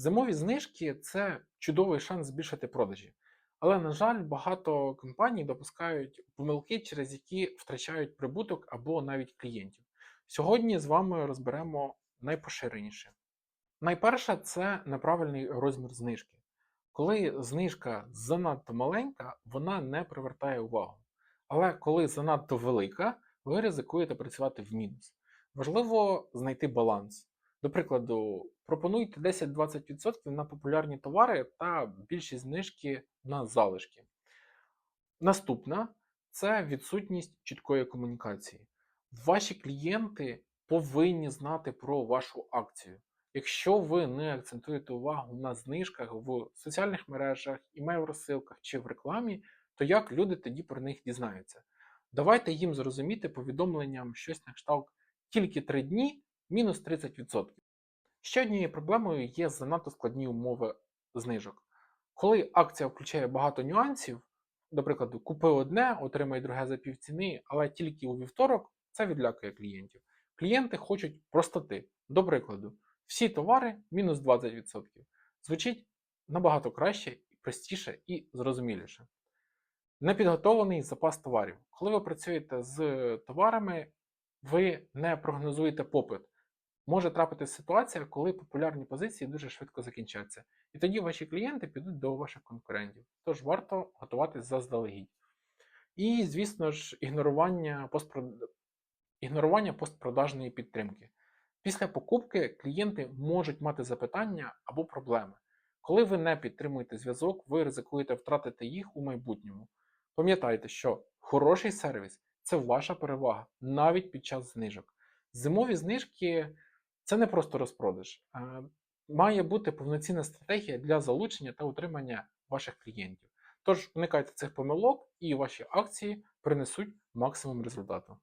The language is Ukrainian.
Зимові знижки це чудовий шанс збільшити продажі. Але, на жаль, багато компаній допускають помилки, через які втрачають прибуток або навіть клієнтів. Сьогодні з вами розберемо найпоширеніше. Найперше це неправильний розмір знижки. Коли знижка занадто маленька, вона не привертає увагу. Але коли занадто велика, ви ризикуєте працювати в мінус. Важливо знайти баланс. До прикладу, пропонуйте 10-20% на популярні товари та більші знижки на залишки. Наступна це відсутність чіткої комунікації. Ваші клієнти повинні знати про вашу акцію. Якщо ви не акцентуєте увагу на знижках в соціальних мережах, імейл-розсилках чи в рекламі, то як люди тоді про них дізнаються? Давайте їм зрозуміти повідомленням щось на кшталт тільки 3 дні мінус 30%. Ще однією проблемою є занадто складні умови знижок. Коли акція включає багато нюансів, до прикладу, купи одне, отримай друге за півціни, але тільки у вівторок, це відлякує клієнтів. Клієнти хочуть простоти. До прикладу, всі товари мінус 20%. Звучить набагато краще, простіше і зрозуміліше. Непідготовлений запас товарів. Коли ви працюєте з товарами, ви не прогнозуєте попит. Може трапитися ситуація, коли популярні позиції дуже швидко закінчаться. І тоді ваші клієнти підуть до ваших конкурентів. Тож варто готуватись заздалегідь. І, звісно ж, ігнорування, постпрод... ігнорування постпродажної підтримки. Після покупки клієнти можуть мати запитання або проблеми. Коли ви не підтримуєте зв'язок, ви ризикуєте втратити їх у майбутньому. Пам'ятайте, що хороший сервіс це ваша перевага навіть під час знижок. Зимові знижки це не просто розпродаж. Має бути повноцінна стратегія для залучення та утримання ваших клієнтів. Тож уникайте цих помилок і ваші акції принесуть максимум результату.